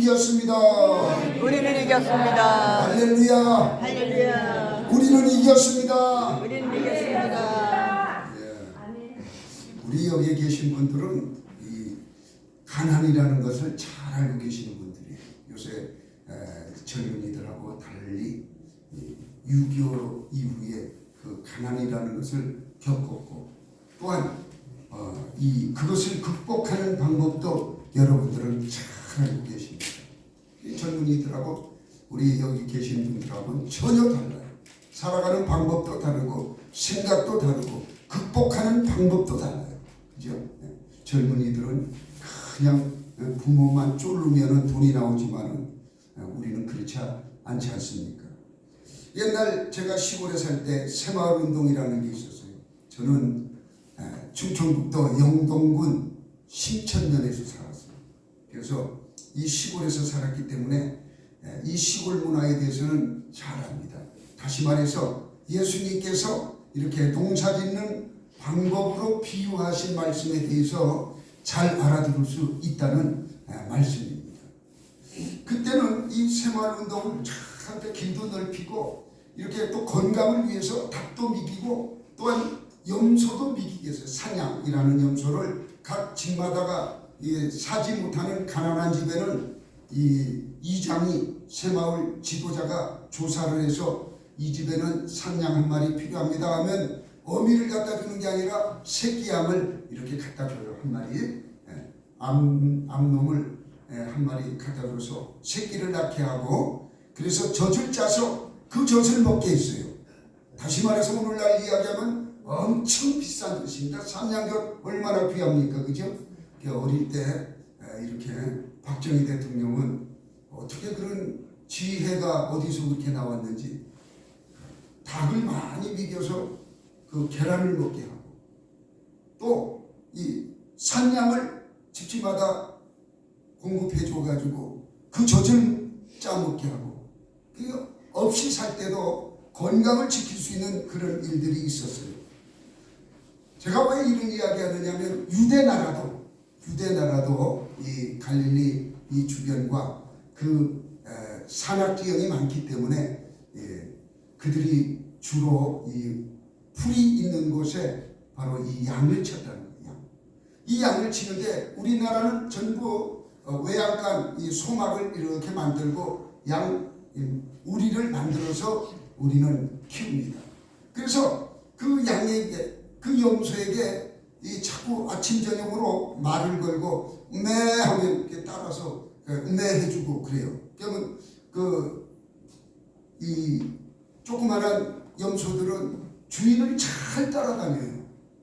이겼습니다. 우리는 이겼습니다. 할렐루야. 할렐루야. 우리는 이겼습니다. 우리는 이겼습니다. 예. 우리 여기에 계신 분들은 이 가난이라는 것을 잘 알고 계시는 분들이에요. 요새 에, 젊은이들하고 달리 6.25 이후에 그 가난이라는 것을 겪었고 또한 어, 이 그것을 극복하는 방법도 여러분들은 잘 알고 계십니다. 이 젊은이들하고 우리 여기 계신 분들하고는 전혀 달라요. 살아가는 방법도 다르고 생각도 다르고 극복하는 방법도 달라요. 그죠? 네. 젊은이들은 그냥 부모만 쫄르면 돈이 나오지만은 우리는 그렇지 않지 않습니까? 옛날 제가 시골에 살 때 새마을 운동이라는 게 있었어요. 저는 에, 충청북도 영동군 신천면에서 살았어요. 그래서 이 시골에서 살았기 때문에 에, 이 시골 문화에 대해서는 잘 압니다. 다시 말해서 예수님께서 이렇게 농사 짓는 방법으로 비유하신 말씀에 대해서 잘 알아들을 수 있다는 에, 말씀입니다. 그때는 이 새마을 운동을 참 길도 넓히고 이렇게 또 건강을 위해서 닭도 미기고 또한 염소도 미기게 했어요. 사냥이라는 염소를 각 집마다가 이 사지 못하는 가난한 집에는 이 이장이 새마을 지도자가 조사를 해서 이 집에는 산양 한 마리 필요합니다 하면 어미를 갖다 주는 게 아니라 새끼 양을 이렇게 갖다 줘요 한 마리 예. 암, 암놈을 예, 한 마리 갖다 줘서 새끼를 낳게 하고 그래서 젖을 짜서 그 젖을 먹게 했어요. 다시 말해서 오늘날 이야기하면 엄청 비싼 것입니다. 삼양젓 얼마나 귀합니까, 그죠? 그 어릴 때 에, 이렇게 박정희 대통령은 어떻게 그런 지혜가 어디서 그렇게 나왔는지 닭을 많이 먹여서 그 계란을 먹게 하고 또 이 산양을 집집마다 공급해 줘가지고 그 젖을 짜먹게 하고 그 없이 살 때도 건강을 지킬 수 있는 그런 일들이 있었어요. 제가 왜 이런 이야기 하느냐면 유대 나라도 유대 나라도 이 갈릴리 이 주변과 그 에, 산악 지형이 많기 때문에 예, 그들이 주로 이 풀이 있는 곳에 바로 이 양을 쳤다는 거예요. 양. 이 양을 치는데 우리나라는 전부 어, 외양간 이 소막을 이렇게 만들고 양 이, 우리를 만들어서 우리는 키웁니다. 그래서 그 양에게 그 염소에게 이 자꾸 아침 저녁으로 말을 걸고 매 하면 이렇게 따라서 매 해주고 그래요. 그러면 그 이 조그마한 염소들은 주인을 잘 따라다녀요.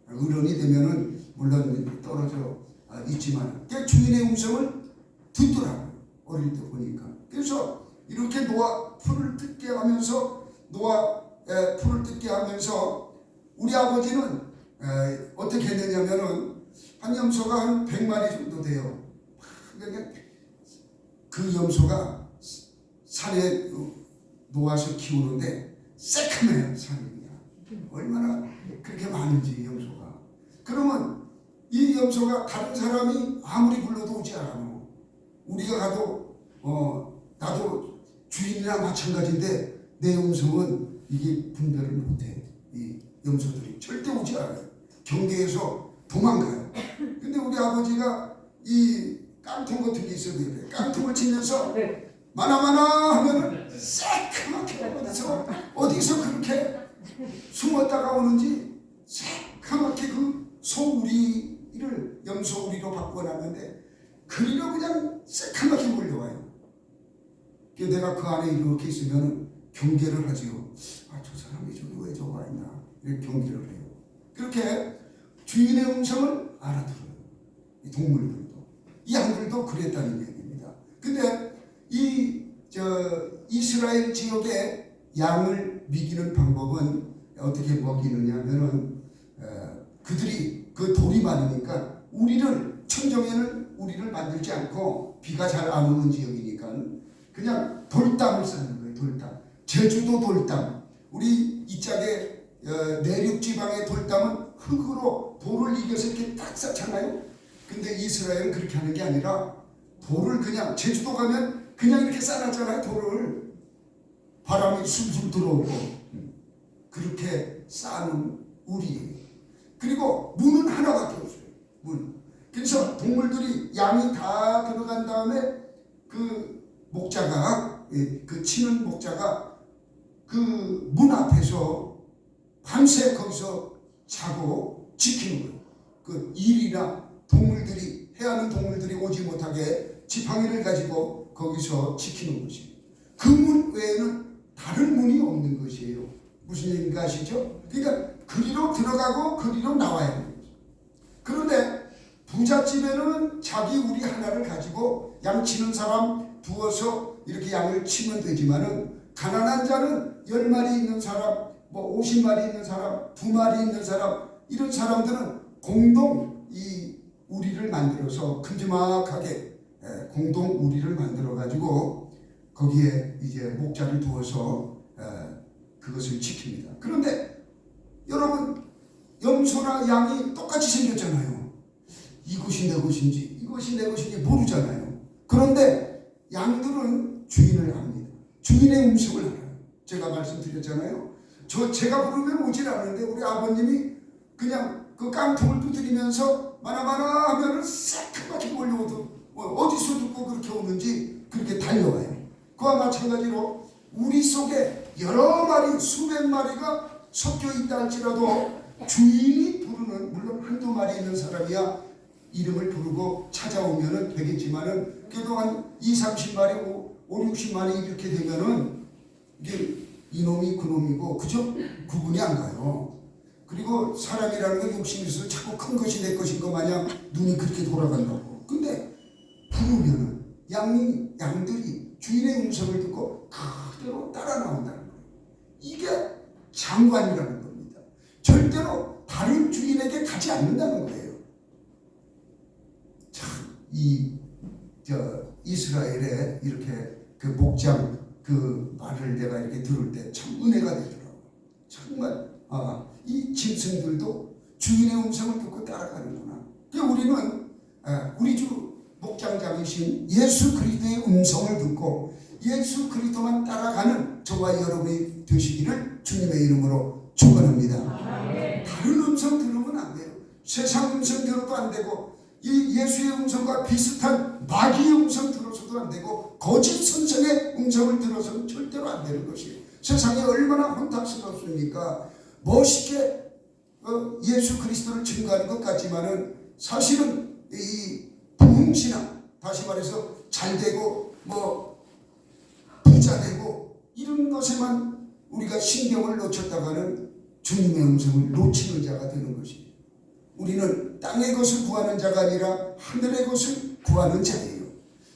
어른이 되면은 물론 떨어져 아, 있지만 그 주인의 음성을 듣더라고요. 어릴 때 보니까. 그래서 이렇게 노아 풀을 뜯게 하면서 노아 에, 풀을 뜯게 하면서 우리 아버지는 에, 어떻게 했느냐면은 한 염소가 한 100마리 정도 돼요. 그러니까 그 염소가 산에 놓아서 키우는데 새카매요 산이 그냥 얼마나 그렇게 많은지 염소가. 그러면 이 염소가 다른 사람이 아무리 불러도 오지 않아 우리가 가도 어 나도 주인이랑 마찬가지인데 내 음성은 이게 분별을 못해. 이 염소들이 절대 오지 않아요 경계에서 도망가요 근데 우리 아버지가 이 깡통 같은 게 있어야 돼 깡통을 치면서 마나마나 하면 새카맣게 어디서 어디서 그렇게 숨었다가 오는지 새카맣게 그 소우리를 염소우리로 바꿔놨는데 그리로 그냥 새카맣게 몰려와요. 그래서 내가 그 안에 이렇게 있으면 경계를 하지요. 아 저 사람이 저기 왜 저거 와 있나 이렇게 경계를 해요. 그렇게 주인의 음성을 알아들어요. 이 동물들도 이 양들도 그랬다는 얘기입니다. 근데 이 저 이스라엘 지역의 양을 먹이는 방법은 어떻게 먹이느냐 면은 어, 그들이 그 돌이 많으니까 우리를 천정에는 우리를 만들지 않고 비가 잘 안 오는 지역이니까 그냥 돌담을 쌓는 거예요. 돌담. 제주도 돌담. 우리 이 짝에 어, 내륙 지방의 돌담은 흙으로 돌을 이겨서 이렇게 딱 쌓잖아요. 근데 이스라엘은 그렇게 하는 게 아니라 돌을 그냥 제주도 가면 그냥 이렇게 쌓아놨잖아요 돌을 바람이 술술 들어오고 그렇게 쌓는 우리예요. 그리고 문은 하나밖에 없어요. 문. 그래서 동물들이 양이 다 들어간 다음에 그 목자가 예, 그 치는 목자가 그 문 앞에서 밤새 거기서 자고 지키는 거예요. 그 일이나 동물들이 해하는 동물들이 오지 못하게 지팡이를 가지고 거기서 지키는 것이에요. 그문 외에는 다른 문이 없는 것이에요. 무슨 얘기인가 아시죠? 그러니까 그리로 들어가고 그리로 나와야 하는 거죠. 그런데 부잣집에는 자기 우리 하나를 가지고 양 치는 사람 두어서 이렇게 양을 치면 되지만은 가난한 자는 열 마리 있는 사람, 뭐 오십 마리 있는 사람, 두 마리 있는 사람 이런 사람들은 공동 이 우리를 만들어서 큼지막하게 에, 공동 우리를 만들어 가지고 거기에 이제 목자를 두어서 에, 그것을 지킵니다. 그런데 여러분 염소나 양이 똑같이 생겼잖아요. 이것이 내 것인지 이것이 내 것인지 모르잖아요. 그런데 양들은 주인을 압니다. 주인의 음식을 알아요. 제가 말씀드렸잖아요. 저 제가 부르면 오질 않는데 우리 아버님이 그냥 그 깡통을 두드리면서 마나마나 하면은 새까맣게 몰려오도 어디서 듣고 그렇게 오는지 그렇게 달려와요. 그와 마찬가지로 우리 속에 여러 마리 수백 마리가 섞여 있다 할지라도 주인이 부르는 물론 한두 마리 있는 사람이야 이름을 부르고 찾아오면은 되겠지만은 그래도 한 2, 30마리, 5, 5 60마리 이렇게 되면은 이게 이놈이 그놈이고 그죠? 구분이 안 가요. 그리고 사람이라는 건 욕심이 있어서 자꾸 큰 것이 내 것인 것 마냥 눈이 그렇게 돌아간다고. 근데 부르면은 양이 양들이 주인의 음성을 듣고 그대로 따라 나온다는 거예요. 이게 장관이라는 겁니다. 절대로 다른 주인에게 가지 않는다는 거예요. 참 이 저 이스라엘의 이렇게 그 목장 그 말을 내가 이렇게 들을 때 참 은혜가 되더라고. 정말 아 이 짐승들도 주인의 음성을 듣고 따라가는구나. 그 우리는 아, 우리 주 목장장이신 예수 그리스도의 음성을 듣고 예수 그리스도만 따라가는 저와 여러분이 되시기를 주님의 이름으로 축원합니다. 다른 음성 들으면 안 돼요. 세상 음성 들어도 안 되고 이 예수의 음성과 비슷한 마귀의 음성 들어서도 안 되고 거짓 선생의 음성을 들어서는 절대로 안 되는 것이에요. 세상이 얼마나 혼탁스럽습니까? 멋있게 어, 예수 그리스도를 증거하는 것 같지만은 사실은 이 부흥신앙 다시 말해서 잘 되고 뭐 부자 되고 이런 것에만 우리가 신경을 놓쳤다가는 주님의 음성을 놓치는 자가 되는 것이에요. 땅의 것을 구하는 자가 아니라 하늘의 것을 구하는 자예요.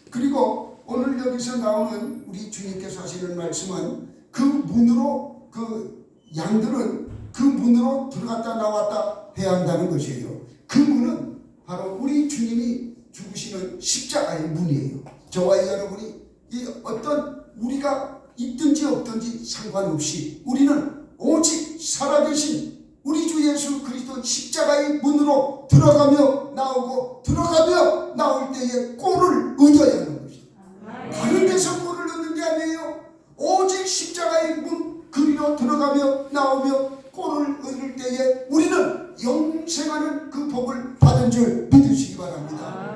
그리고 오늘 여기서 나오는 우리 주님께서 하시는 말씀은 그 문으로 그 양들은 그 문으로 들어갔다 나왔다 해야 한다는 것이에요. 그 문은 바로 우리 주님이 죽으시는 십자가의 문이에요. 저와 여러분이 이 어떤 우리가 있든지 없든지 상관없이 우리는 오직 살아계신 우리 주 예수 그리스도 십자가의 문으로 들어가며 나오고 들어가며 나올 때에 꼴을 얻어야 하는 것이다. 다른 데서 꼴을 얻는 게 아니에요. 오직 십자가의 문 그리로 들어가며 나오며 꼴을 얻을 때에 우리는 영생하는 그 복을 받은 줄 믿으시기 바랍니다.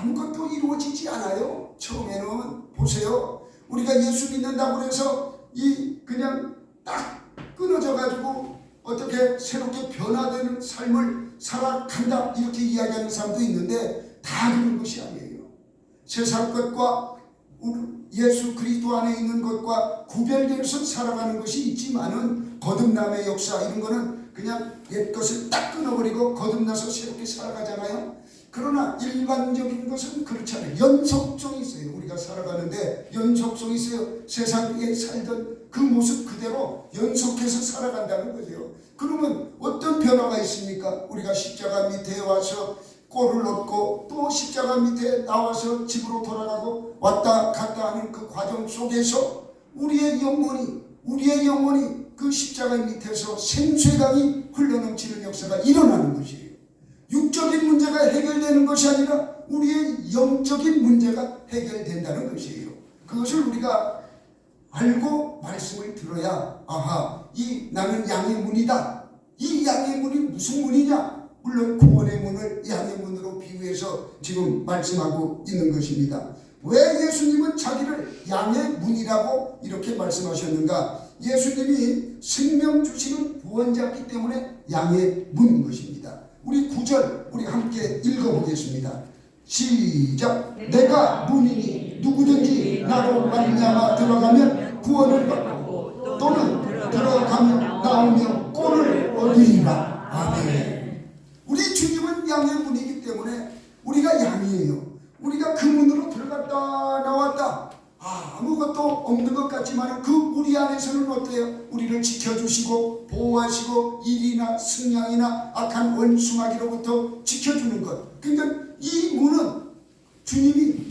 아무것도 이루어지지 않아요. 처음에는 보세요. 우리가 예수 믿는다고 해서 이 그냥 딱 끊어져 가지고 어떻게 새롭게 변화되는 삶을 살아간다 이렇게 이야기하는 사람도 있는데 다 그런 것이 아니에요. 세상 것과 예수 그리스도 안에 있는 것과 구별되어서 살아가는 것이 있지만은 거듭남의 역사 이런 거는 그냥 옛 것을 딱 끊어버리고 거듭나서 새롭게 살아가잖아요. 그러나 일반적인 것은 그렇지 않아요. 연속성이 있어요. 우리가 살아가는데 연속성이 있어요. 세상에 살던 그 모습 그대로 연속해서 살아간다는 거죠. 그러면 어떤 변화가 있습니까? 우리가 십자가 밑에 와서 꼴을 얻고 또 십자가 밑에 나와서 집으로 돌아가고 왔다 갔다 하는 그 과정 속에서 우리의 영혼이 우리의 영혼이 그 십자가 밑에서 생수의 강이 흘러넘치는 역사가 일어나는 것이에요. 육적인 문제가 해결되는 것이 아니라 우리의 영적인 문제가 해결된다는 것이에요. 그것을 우리가 알고 말씀을 들어야 아하 이 나는 양의 문이다. 이 양의 문이 무슨 문이냐? 물론 구원의 문을 양의 문으로 비유해서 지금 말씀하고 있는 것입니다. 왜 예수님은 자기를 양의 문이라고 이렇게 말씀하셨는가? 예수님이 생명 주시는 구원자이기 때문에 양의 문인 것입니다. 우리 구절 우리 함께 읽어보겠습니다. 시작. 내가 문이니 누구든지 나로 말미암아 들어가면 구원을 받고 또는 들어가면 나오며 꼴을 얻으리라. 아멘. 우리 주님은 양의 문이기 때문에 우리가 양이에요. 우리가 그 문으로 들어갔다 나왔다. 아, 아무것도 없는 것 같지만 그 우리 안에서는 어때요? 우리를 지켜주시고 보호하시고 일이나 승냥이나 악한 원수마귀로부터 지켜주는 것. 그러니까 이 문은 주님이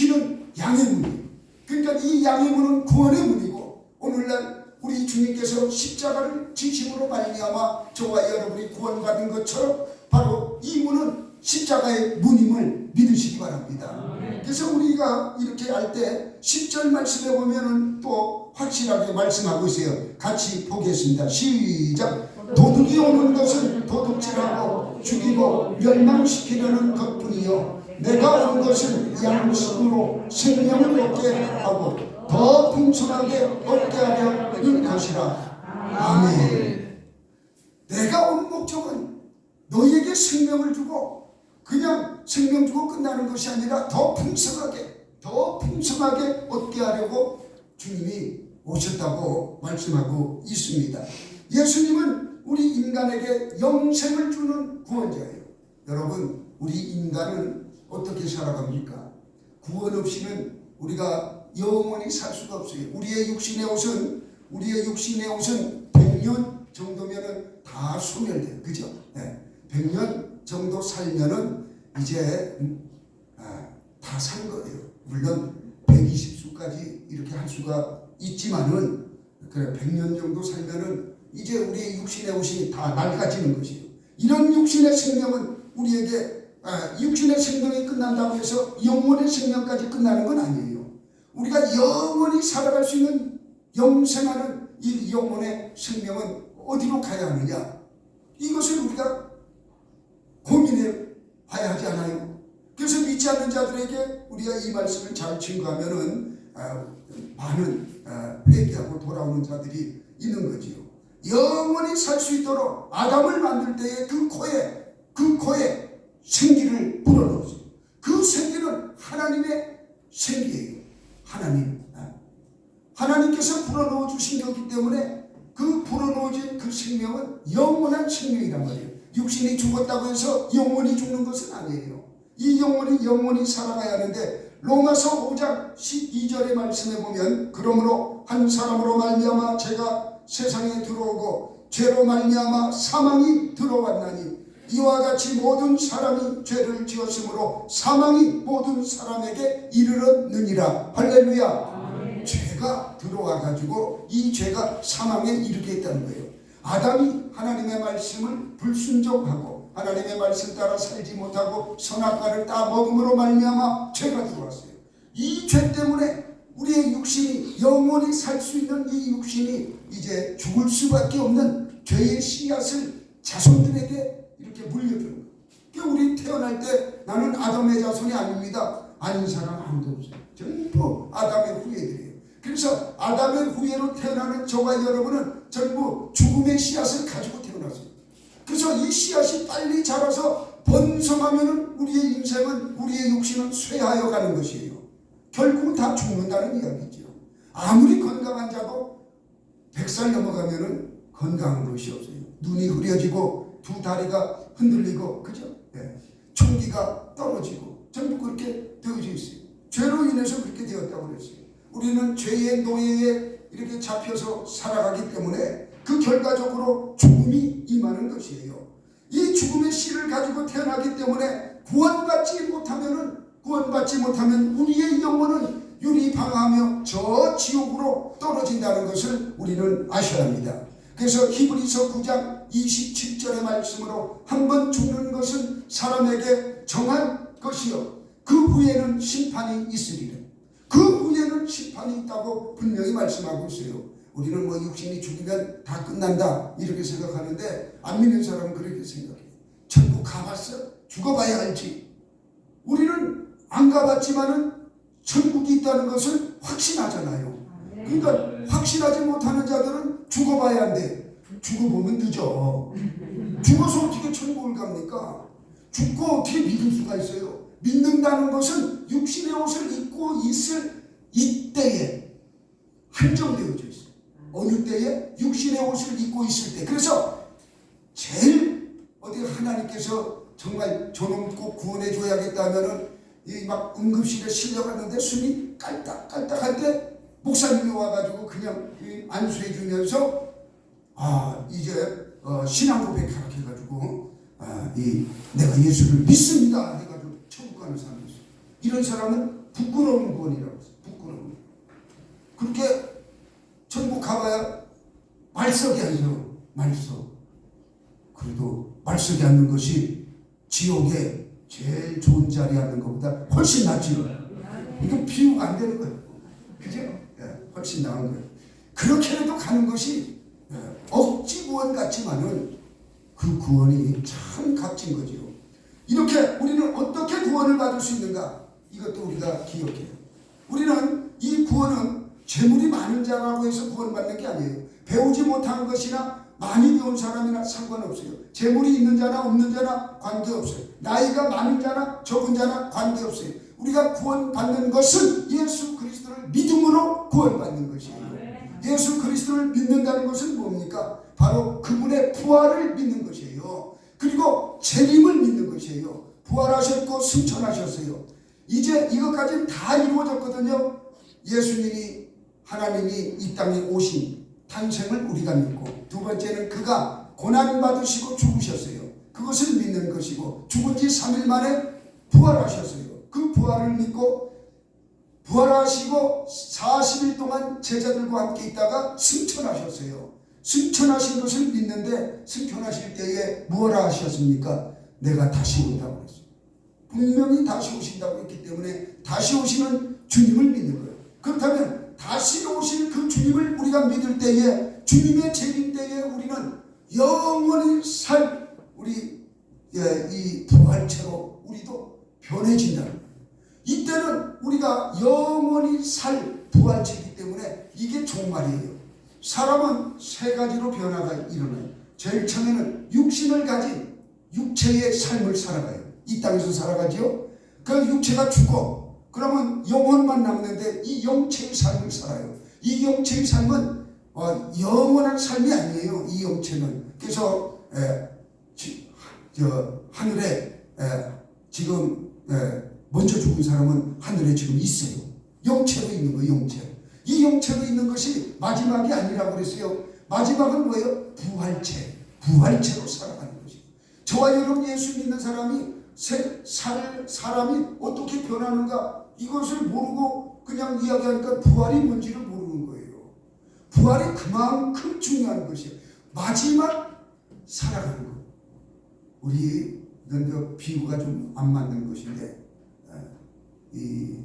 지키는 양의 문이에요. 그러니까 이 양의 문은 구원의 문이고 오늘날 우리 주님께서 십자가를 지심으로 말미암아 저와 여러분이 구원받은 것처럼 바로 이 문은 십자가의 문임을 믿으시기 바랍니다. 그래서 우리가 이렇게 할 때 10절 말씀에 보면은 또 확실하게 말씀하고 있어요. 같이 보겠습니다. 시작. 도둑이 오는 것은 도둑질하고 죽이고 멸망시키려는 것뿐이요. 내가 온 것은 양식으로 생명을 얻게 하고 더 풍성하게 얻게 하려는 것이라. 아멘. 내가 온 목적은 너희에게 생명을 주고 그냥 생명 주고 끝나는 것이 아니라 더 풍성하게 더 풍성하게 얻게 하려고 주님이 오셨다고 말씀하고 있습니다. 예수님은 우리 인간에게 영생을 주는 구원자예요. 여러분, 우리 인간은 어떻게 살아갑니까? 구원 없이는 우리가 영원히 살 수가 없어요. 우리의 육신의 옷은 우리의 육신의 옷은 100년 정도면은 다 소멸돼요. 그죠? 네. 100년 정도 살면은 이제 음, 아, 다산 거예요. 물론 120수까지 이렇게 할 수가 있지만은 그래 100년 정도 살면은 이제 우리의 육신의 옷이 다 낡아지는 것이에요. 이런 육신의 생명은 우리에게 아, 육신의 생명이 끝난다고 해서 영혼의 생명까지 끝나는 건 아니에요. 우리가 영원히 살아갈 수 있는 영생하는 이 영혼의 생명은 어디로 가야 하느냐? 이것을 우리가 고민해 봐야 하지 않아요? 그래서 믿지 않는 자들에게 우리가 이 말씀을 잘 증거하면은 아, 많은 아, 회개하고 돌아오는 자들이 있는 거지요. 영원히 살 수 있도록 아담을 만들 때에 그 코에 그 코에 생기를 불어넣었어요. 그 생기는 하나님의 생기예요. 하나님. 아. 하나님께서 불어넣어 주신 거기 때문에 그 불어넣어진 그 생명은 영원한 생명이란 말이에요. 육신이 죽었다고 해서 영원히 죽는 것은 아니에요. 이 영혼이 영원히 살아가야 하는데 로마서 5장 12절의 말씀에 보면 그러므로 한 사람으로 말미암아 죄가 세상에 들어오고 죄로 말미암아 사망이 들어왔나니 이와 같이 모든 사람이 죄를 지었으므로 사망이 모든 사람에게 이르렀느니라. 할렐루야. 죄가 들어와 가지고 이 죄가 사망에 이르게 했다는 거예요. 아담이 하나님의 말씀을 불순종하고 하나님의 말씀 따라 살지 못하고 선악과를 따 먹음으로 말미암아 죄가 들어왔어요. 이 죄 때문에 우리의 육신이 영원히 살 수 있는 이 육신이 이제 죽을 수밖에 없는 죄의 씨앗을 자손들에게 이렇게 물려주는 거예요. 그러니까 우리 태어날 때 나는 아담의 자손이 아닙니다. 아닌 사람 아무도 없어요. 전부 아담의 후예들이에요. 그래서 아담의 후예로 태어나는 저와 여러분은 전부 죽음의 씨앗을 가지고 태어났어요. 그래서 이 씨앗이 빨리 자라서 번성하면은 우리의 인생은 우리의 육신은 쇠하여 가는 것이에요. 결국은 다 죽는다는 이야기죠. 아무리 건강한 자도 100살 넘어가면 은 건강한 것이 없어요. 눈이 흐려지고 두 다리가 흔들리고 그죠? 예. 총기가 떨어지고 전부 그렇게 되어져 있어요. 죄로 인해서 그렇게 되었다고 그랬어요. 우리는 죄의 노예에 이렇게 잡혀서 살아가기 때문에 그 결과적으로 죽음이 임하는 것이에요. 이 죽음의 씨를 가지고 태어나기 때문에 구원받지 못하면은 구원받지 못하면 우리의 영혼은 유리방하며 저 지옥으로 떨어진다는 것을 우리는 아셔야 합니다. 그래서 히브리서 9장 27절의 말씀으로 한 번 죽는 것은 사람에게 정한 것이요 그 후에는 심판이 있으리라. 그 후에는 심판이 있다고 분명히 말씀하고 있어요. 우리는 뭐 육신이 죽으면 다 끝난다 이렇게 생각하는데 안 믿는 사람은 그렇게 생각해요. 천국 가봤어? 죽어봐야 알지. 우리는 안 가봤지만은 천국이 있다는 것을 확신하잖아요. 그러니까 확신하지 못하는 자들은 죽어봐야 한대. 죽어보면 늦어. 죽어서 어떻게 천국을 갑니까? 죽고 어떻게 믿을 수가 있어요? 믿는다는 것은 육신의 옷을 입고 있을 이때에 한정되어져 있어요. 어느 때에? 육신의 옷을 입고 있을 때. 그래서 제일 어디 하나님께서 정말 저놈 꼭 구원해 줘야겠다면은 이 막 응급실에 실려갔는데 숨이 깔딱깔딱할 때 목사님이 와가지고 그냥 이 안수해 주면서 아 이제 어, 신앙 고백하라 해가지고 아, 이 내가 예수를 믿습니다 해가지고 천국 가는 사람이 있어. 이런 사람은 부끄러운 구원이라고 했어. 부끄러운. 그렇게 천국 가봐야 말석이 아니에요. 말석. 그래도 말석이 앉는 것이 지옥에 제일 좋은 자리에 앉는 것보다 훨씬 낫지요. 이거 비유가 안 되는 거예요. 그죠? 예, 훨씬 나은 거예요. 그렇게라도 가는 것이 예, 억지 구원 같지만은 그 구원이 참 값진 거지요. 이렇게 우리는 어떻게 구원을 받을 수 있는가? 이것도 우리가 기억해요. 우리는 이 구원은 재물이 많은 자라고 해서 구원받는 게 아니에요. 배우지 못한 것이나 많이 배운 사람이나 상관없어요. 재물이 있는 자나 없는 자나 관계없어요. 나이가 많은 자나 적은 자나 관계없어요. 우리가 구원받는 것은 예수 그리스도를 믿음으로 구원받는 것이에요. 예수 그리스도를 믿는다는 것은 뭡니까? 바로 그분의 부활을 믿는 것이에요. 그리고 재림을 믿는 것이에요. 부활하셨고 승천하셨어요. 이제 이것까지는 다 이루어졌거든요. 예수님이 하나님이 이 땅에 오신 탄생을 우리가 믿고 두 번째는 그가 고난 받으시고 죽으셨어요. 그것을 믿는 것이고 죽은 지 3일 만에 부활하셨어요. 그 부활을 믿고 부활하시고 40일 동안 제자들과 함께 있다가 승천하셨어요. 승천하신 것을 믿는데 승천하실 때에 무엇라 하셨습니까? 내가 다시 온다고 했어요. 분명히 다시 오신다고 했기 때문에 다시 오시는 주님을 믿는 거예요. 그렇다면 다시 오실 그 주님을 우리가 믿을 때에 주님의 재림 때에 우리는 영원히 살 우리 예, 이 부활체로 우리도 변해진다는. 이때는 우리가 영원히 살 부활체이기 때문에 이게 종말이에요. 사람은 세 가지로 변화가 일어나요. 제일 처음에는 육신을 가진 육체의 삶을 살아가요. 이 땅에서 살아가지요. 그 육체가 죽어. 그러면 영혼만 남는데 이 영체의 삶을 살아요. 이 영체의 삶은 어, 영원한 삶이 아니에요. 이 영체는. 그래서 에, 지, 저, 하늘에 에, 지금 에, 먼저 죽은 사람은 하늘에 지금 있어요. 영체로 있는 거예요. 영체. 이 영체로 있는 것이 마지막이 아니라고 그랬어요. 마지막은 뭐예요? 부활체. 부활체로 살아가는 것이죠. 저와 여러분 예수 믿는 사람이 세, 살, 사람이 어떻게 변하는가 이것을 모르고 그냥 이야기하니까 부활이 뭔지를 모르는 거예요. 부활이 그만큼 중요한 것이에요. 마지막 살아가는 것. 우리는 그 비유가 좀 안 맞는 것인데 어, 이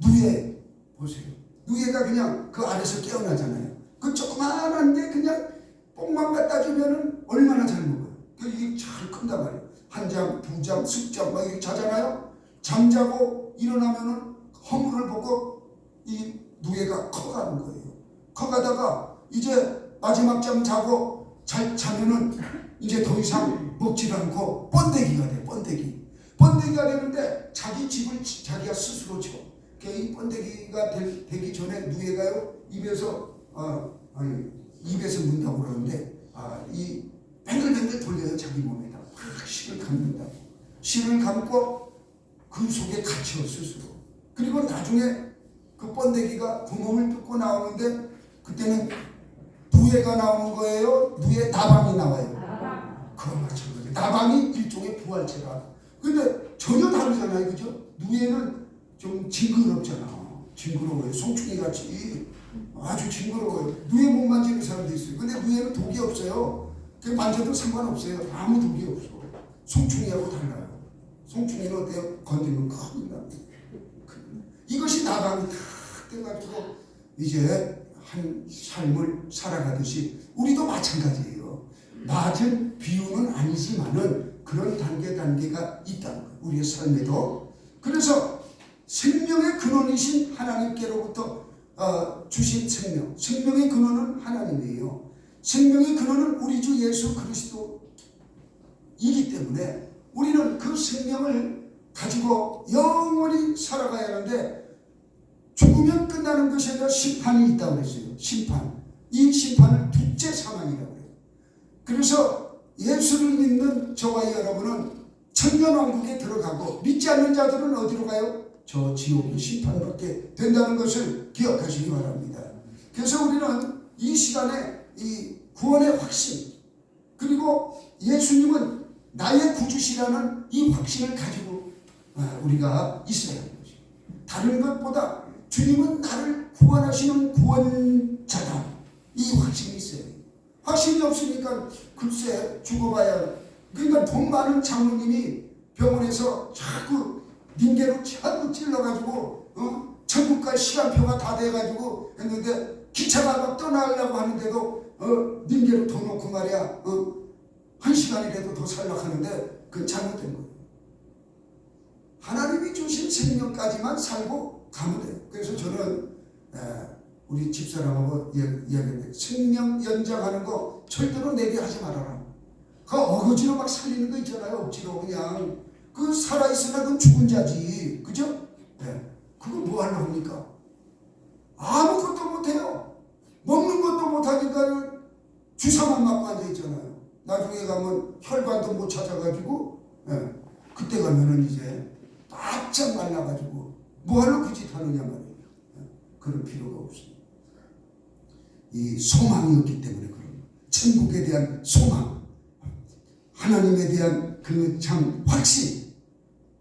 누에 보세요. 누에가 그냥 그 안에서 깨어나잖아요. 그 조그만한데 그냥 뽕만 갖다 주면은 얼마나 잘 먹어요. 그 이게 잘 큰단 말이에요. 한 장, 두 장, 숙장 막 이렇게 자잖아요. 잠자고 일어나면은 허물을 보고 이 누에가 커가는 거예요. 커가다가 이제 마지막 잠 자고 잘 자면은 이제 더 이상 먹질 않고 번데기가 돼. 번데기. 번데기가 되는데 자기 집을 지- 자기가 스스로 쳐. 그이 번데기가 될- 되기 전에 누에가요 입에서 어 아니 입에서 문다고 그러는데 아 이 뱅글뱅글 돌려요 자기 몸에다 팍 실을 감는다. 실을 감고 그 속에 갇혀 스스로. 그리고 나중에 그 번데기가 구멍을 뚫고 나오는데 그때는 누에가 나오는 거예요. 누에 나방이 나와요. 그와 마찬가지. 나방이 일종의 부활체라. 근데 전혀 다르잖아요. 그죠? 누에는 좀 징그럽잖아. 징그러워요. 송충이 같이 아주 징그러워요. 누에 못 만지는 사람도 있어요. 근데 누에는 독이 없어요. 그 만져도 상관없어요. 아무 독이 없어. 송충이하고 달라요. 송충이는 어때요? 건드리면 큰일 납니다. 큰- 이것이 탁 돼가지고 이제 한 삶을 살아가듯이 우리도 마찬가지예요. 낮은 비유는 아니지만은 그런 단계 단계가 있다는 거예요. 우리의 삶에도. 그래서 생명의 근원이신 하나님께로부터 어, 주신 생명, 생명의 근원은 하나님이에요. 생명의 근원은 우리 주 예수 그리스도이기 때문에 우리는 그 생명을 가지고 영원히 살아가야 하는데 죽으면 끝나는 것이 아니라 심판이 있다고 그랬어요. 심판. 이 심판을 둘째 사망이라고 그래요. 그래서 예수를 믿는 저와 여러분은 천년왕국에 들어가고 믿지 않는 자들은 어디로 가요? 저 지옥의 심판받게 된다는 것을 기억하시기 바랍니다. 그래서 우리는 이 시간에 이 구원의 확신 그리고 예수님은 나의 구주시라는 이 확신을 가지고 아, 우리가 있어야 하는 것입니다. 다른 것보다 주님은 나를 구원하시는 구원자다. 이 확신이 있어요. 확신이 없으니까 글쎄 죽어봐야 그러니까 돈 많은 장로님이 병원에서 자꾸 닌게로 자꾸 찔러가지고 어? 천국 갈 시간표가 다 돼가지고 했는데 기차가 막 떠나려고 하는데도 어? 닌게로 더 놓고 말이야 어? 한 시간이라도 더 살려고 하는데 그건 잘못된 거예요. 하나님이 주신 생명까지만 살고 가면 돼요. 그래서 저는 에, 우리 집사람하고 이야- 이야기했는데 생명 연장하는 거 절대로 내게 하지 말아라. 그 어거지로 막 살리는 거 있잖아요. 억지로 그냥 그 살아있으나 그건 죽은 자지. 그죠? 네. 그거 뭐 하려고 합니까? 아무것도 못해요. 먹는 것도 못하니까 주사만 맞고 앉아있잖아요. 나중에 가면 혈관도 못 찾아가지고 예. 그때 가면은 이제 바짝 말라가지고 뭐하러 그 짓 하느냐 말이에요. 예. 그럴 필요가 없습니다. 이 소망이었기 때문에 그런. 천국에 대한 소망, 하나님에 대한 그 참 확신,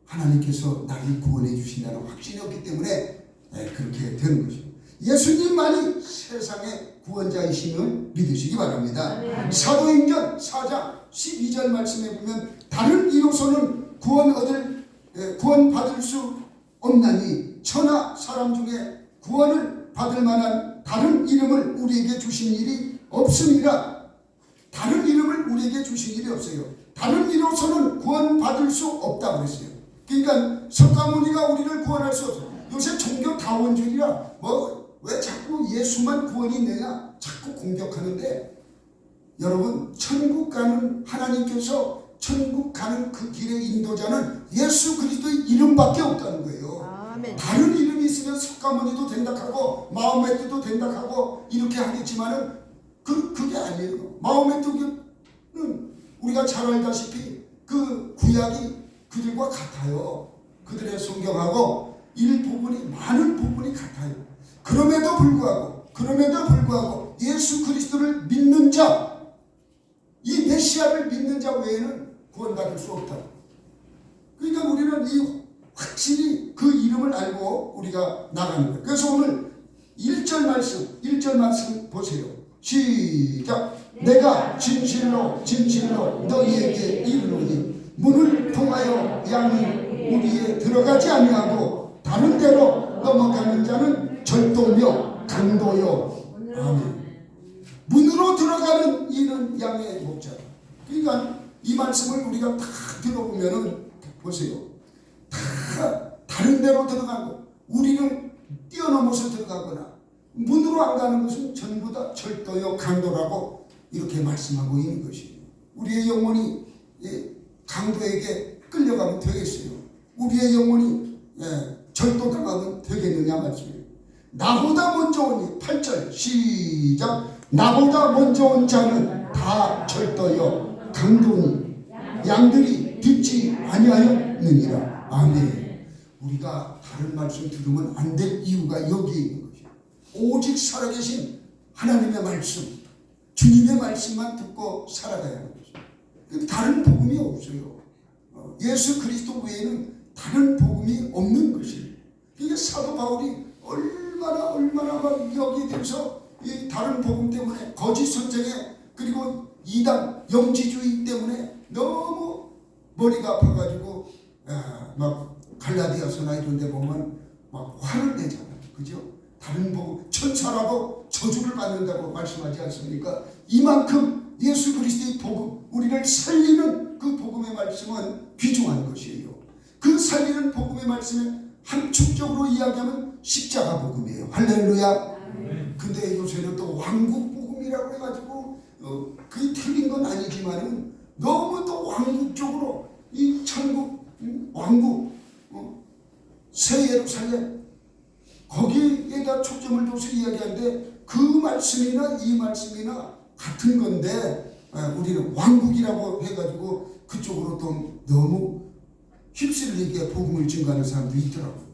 하나님께서 나를 구원해 주신다는 확신이었기 때문에 예, 그렇게 되는 것입니다. 예수님만이 세상의 구원자이심을 믿으시기 바랍니다. 사도행전 4장 12절 말씀에 보면 다른 이로서는 구원 얻을 예, 구원 받을 수 없나니 천하 사람 중에 구원을 받을 만한 다른 이름을 우리에게 주신 일이 없습니다. 다른 이름을 우리에게 주신 일이 없어요. 다른 이로서는 구원 받을 수 없다고 그랬어요. 그러니까 석가모니가 우리를 구원할 수 없어요. 요새 종교 다원주의라 뭐 왜 자꾸 예수만 구원이 있느냐 자꾸 공격하는데 여러분 천국 가는 하나님께서 천국 가는 그 길의 인도자는 예수 그리스도의 이름밖에 없다는 거예요. 아멘. 다른 이름이 있으면 석가모니도 된다 하고 마호메트도 된다 하고 이렇게 하겠지만은 그 그게 아니에요. 마호메트는 우리가 잘 알다시피 그 구약이 그들과 같아요. 그들의 성경하고 일부분이 많은 부분이 같아요. 그럼에도 불구하고 그럼에도 불구하고 예수 그리스도를 믿는 자, 이 메시아를 믿는 자 외에는 구원받을 수 없다. 그러니까 우리는 이 확실히 그 이름을 알고 우리가 나가는 거예요. 그래서 오늘 1절 말씀, 1절 말씀 보세요. 시작. 내가 진실로 진실로 너희에게 이르노니 문을 통하여 양이 우리에 들어가지 아니하고 다른 데로 넘어가는 자는 절도며 강도요. 아멘. 문으로 들어가는 이는 양의 목자. 그러니까 이 말씀을 우리가 다 들어보면은 보세요. 다 다른 데로 들어가고 우리는 뛰어넘어서 들어가거나 문으로 안 가는 것은 전부 다 절도요 강도라고 이렇게 말씀하고 있는 것이에요. 우리의 영혼이 예, 강도에게 끌려가면 되겠어요. 우리의 영혼이 예, 절도 당하면 되겠느냐 말씀이에요. 나보다 먼저 오니 8절 시작 나보다 먼저 온 자는 다 절도요 강도니 양들이 듣지 아니하였느니라 아멘 우리가 다른 말씀 들으면 안 될 이유가 여기에 있는 것이에요. 오직 살아계신 하나님의 말씀 주님의 말씀만 듣고 살아가야 하는 것이에요. 다른 복음이 없어요. 어, 예수 그리스도 외에는 다른 복음이 없는 것이에요. 그러니까 사도 바울이 얼마나 얼마나 막 여기에 대해서 이 다른 복음 때문에 거짓 선정에 그리고 이단 영지주의 때문에 너무 머리가 아파가지고 아, 막 갈라디아 서나 이런 데 보면 막 화를 내잖아요. 그죠? 다른 복음 천사라도 저주를 받는다고 말씀하지 않습니까? 이만큼 예수 그리스도의 복음 우리를 살리는 그 복음의 말씀은 귀중한 것이에요. 그 살리는 복음의 말씀에 함축적으로 이야기하면 십자가 복음이에요. 할렐루야. 근데 요새는 또 왕국 복음이라고 해가지고 어, 그게 틀린 건 아니지만은 너무 또 왕국적으로 이 천국 음, 왕국 어, 새 예루살렘 거기에다 초점을 둬서 이야기하는데 그 말씀이나 이 말씀이나 같은 건데 아, 우리는 왕국이라고 해가지고 그쪽으로 또 너무 휩쓸리게 복음을 증거하는 사람도 있더라고요.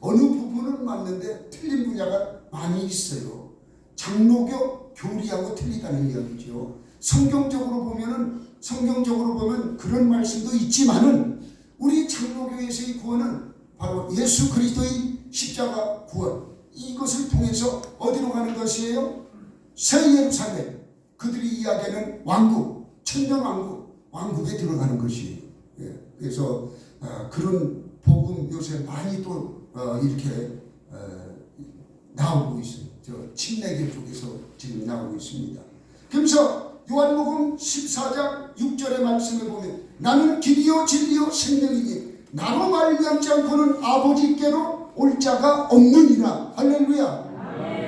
어느 부분은 맞는데 틀린 분야가 많이 있어요. 장로교 교리하고 틀리다는 이야기죠. 성경적으로 보면은 성경적으로 보면 그런 말씀도 있지만은 우리 장로교에서의 구원은 바로 예수 그리스도의 십자가 구원 이것을 통해서 어디로 가는 것이에요? 새 예루살렘 그들이 이야기하는 왕국 천년 왕국 왕국에 들어가는 것이에요. 예, 그래서 어, 그런 복음 요새 많이 또 어, 이렇게 어, 나오고 있어요. 저 침례교 쪽에서 지금 나오고 있습니다. 그래서 요한복음 14장 6절의 말씀을 보면 나는 길이요 진리요 생명이니 나로 말미암지 않고는 아버지께로 올 자가 없느니라. 할렐루야.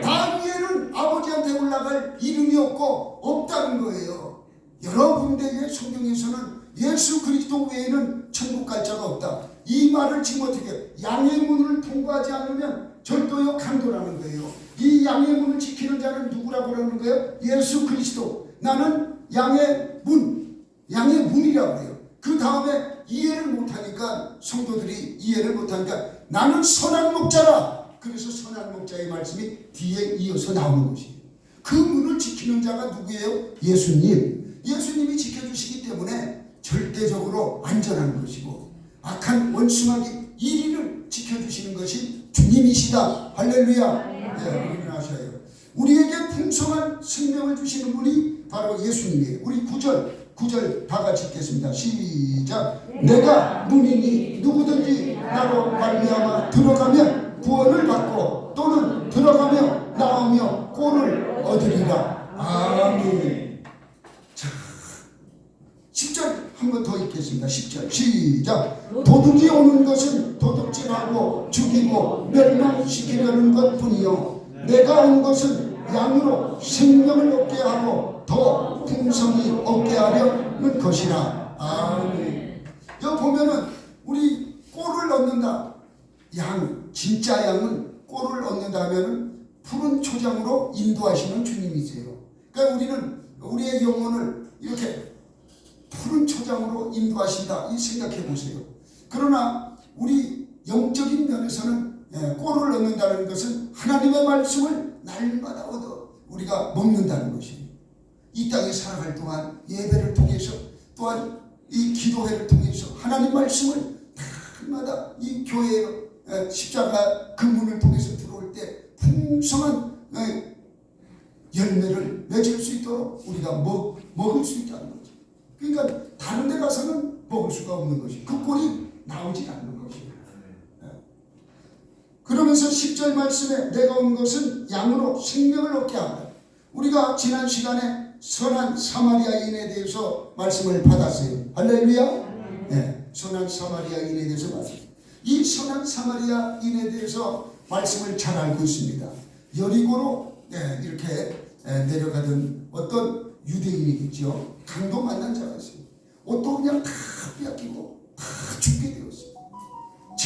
나 위에는 아버지한테 올라갈 이름이 없고 없다는 거예요. 여러 군데의 성경에서는 예수 그리스도 외에는 천국 갈 자가 없다. 이 말을 지금 어떻게 양의 문을 통과하지 않으면 절도요 강도라는 거예요. 이 양의 문을 지키는 자는 누구라고 그러는 거예요? 예수 그리스도. 나는 양의 문 양의 문이라고 해요. 그 다음에 이해를 못하니까 성도들이 이해를 못하니까 나는 선한 목자라. 그래서 선한 목자의 말씀이 뒤에 이어서 나오는 것이에요. 그 문을 지키는 자가 누구예요? 예수님. 예수님이 지켜주시기 때문에 절대적으로 안전한 것이고 악한 원수마귀 이리를 지켜주시는 것이 주님이시다. 할렐루야. 네, 아셔요. 우리에게 풍성한 생명을 주시는 분이 바로 예수님이에요. 우리 구절 구절 다 같이 읽겠습니다. 시작. 내가 문이니 누구든지 나로 말미암아 들어가면 구원을 받고 또는 들어가며 나오며 꼴을 얻으리라. 아멘. 자, 10절 한 번 더 읽겠습니다. 10절 시작. 도둑이 오는 것은 도둑질하고 죽이고 멸망시키려는 것뿐이요. 내가 온 것은 양으로 생명을 얻게 하고 더 풍성히 얻게 하려는 것이라. 아멘. 여기 보면은 우리 꼴을 얻는다. 양, 진짜 양은 꼴을 얻는다 하면은 푸른 초장으로 인도하시는 주님이세요. 그러니까 우리는 우리의 영혼을 이렇게 푸른 초장으로 인도하신다. 이 생각해 보세요. 그러나 우리 영적인 면에서는 예, 꼴을 얻는다는 것은 하나님의 말씀을 날마다 얻어 우리가 먹는다는 것입니다. 이 땅에 살아갈 동안 예배를 통해서 또한 이 기도회를 통해서 하나님 말씀을 날마다 이 교회 에, 십자가 근문을 통해서 들어올 때 풍성한 에, 열매를 맺을 수 있도록 우리가 먹, 먹을 수 있다는 거죠. 그러니까 다른 데 가서는 먹을 수가 없는 것이 그 꼴이 나오지 않는. 예. 그러면서 10절 말씀에 내가 온 것은 양으로 생명을 얻게 한다. 우리가 지난 시간에 선한 사마리아인에 대해서 말씀을 받았어요. 할렐루야. 네, 선한 사마리아인에 대해서 말씀. 이 선한 사마리아인에 대해서 말씀을 잘 알고 있습니다. 여리고로 네, 이렇게 에, 내려가던 어떤 유대인이겠죠. 강도 만난 자가 있어요. 옷도 그냥 다